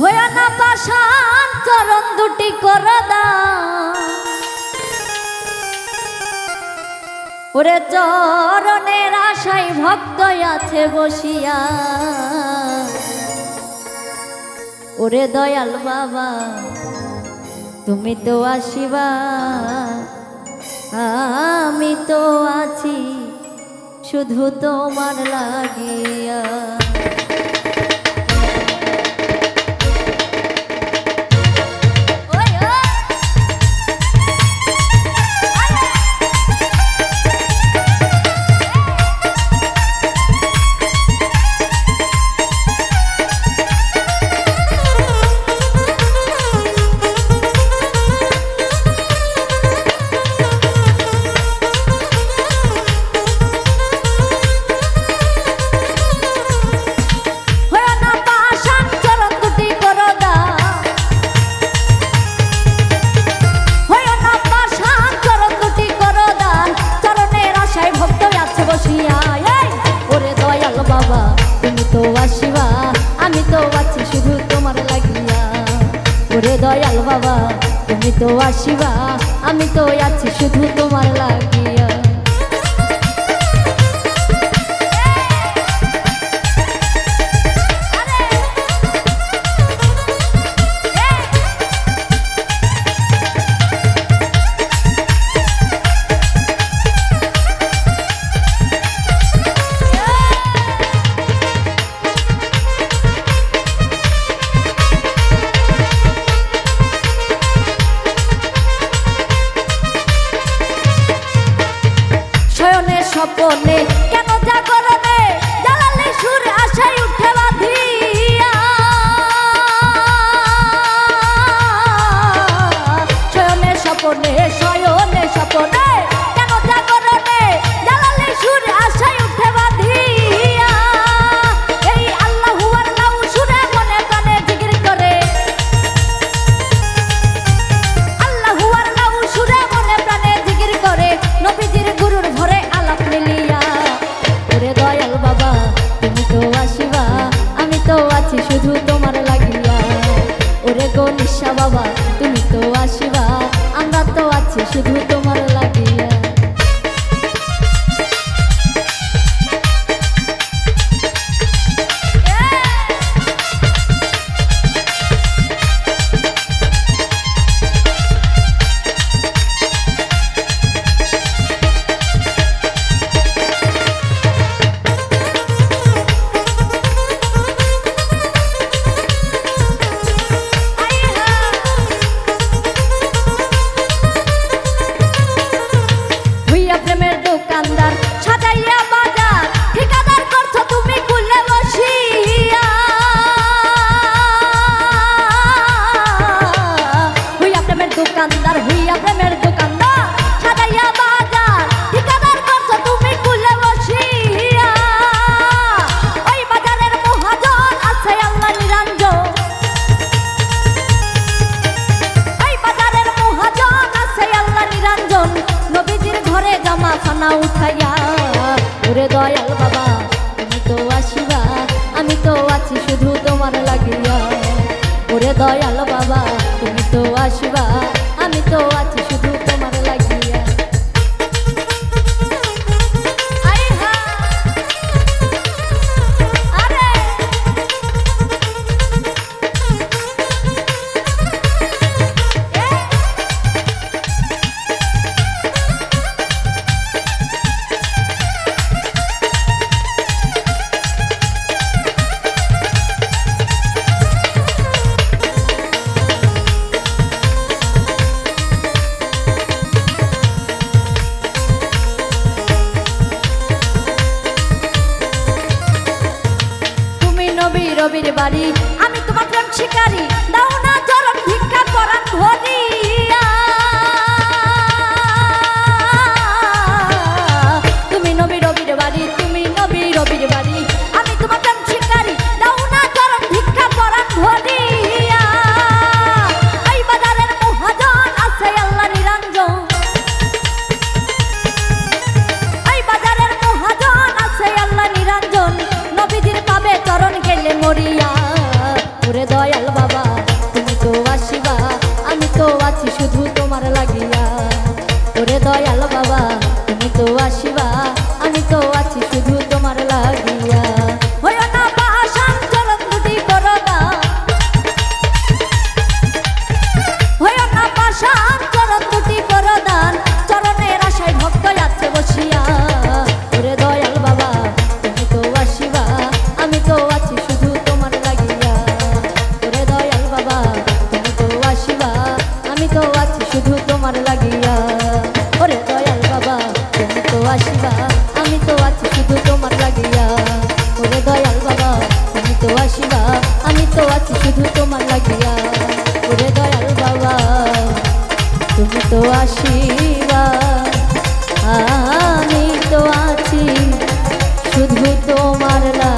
হয়ে না পাশান চরণ দুটি করদা ওরে চরণের আশায় ভক্ত আছে বসিয়া। ওরে দয়াল বাবা, তুমি তো আসিবা। আমি তো আছি, শুধু তোমার লাগিয়া। দয়াল বাবা তুমি তো আসিবা আমি তো আছি শুধু তোমার লাগিয়া। স্বপনে কেন জাগরণে জ্বালালে সুর আশায় উঠে বাঁধিয়া। শয়নে স্বপনে স্বয়নে স্বপনে আছি শুধু তোমার লাগিয়া। ওরে গনিশা বাবা, তুমি তো আসিবা। আমরা তো আছি শুধু তোমার উঠাইয়া ওরে দয়াল বাবা, তুমি তো আসিবা, আমি তো আছি শুধু তোমার লাগিয়া। ওরে দয়াল বাবা, তুমি তো আসিবা। বাড়ি আমি তোমার প্রেম শিকারি। দাও না চরণ ভিক্ষা করান ধরিয়া দয়াল বাবা শুধু তোমার লাগিয়া। ওরে দয়াল বাবা, তুমি তো আসিবা, আমি তো আছি শুধু তোমার লাগিয়া। ওরে দয়াল বাবা, তুমি তো আসিবা, আমি তো আছি শুধু তোমার লাগিয়া। ওরে দয়াল বাবা, তুমি তো আসিবা, আমি তো আছি শুধু তোমার লাগিয়া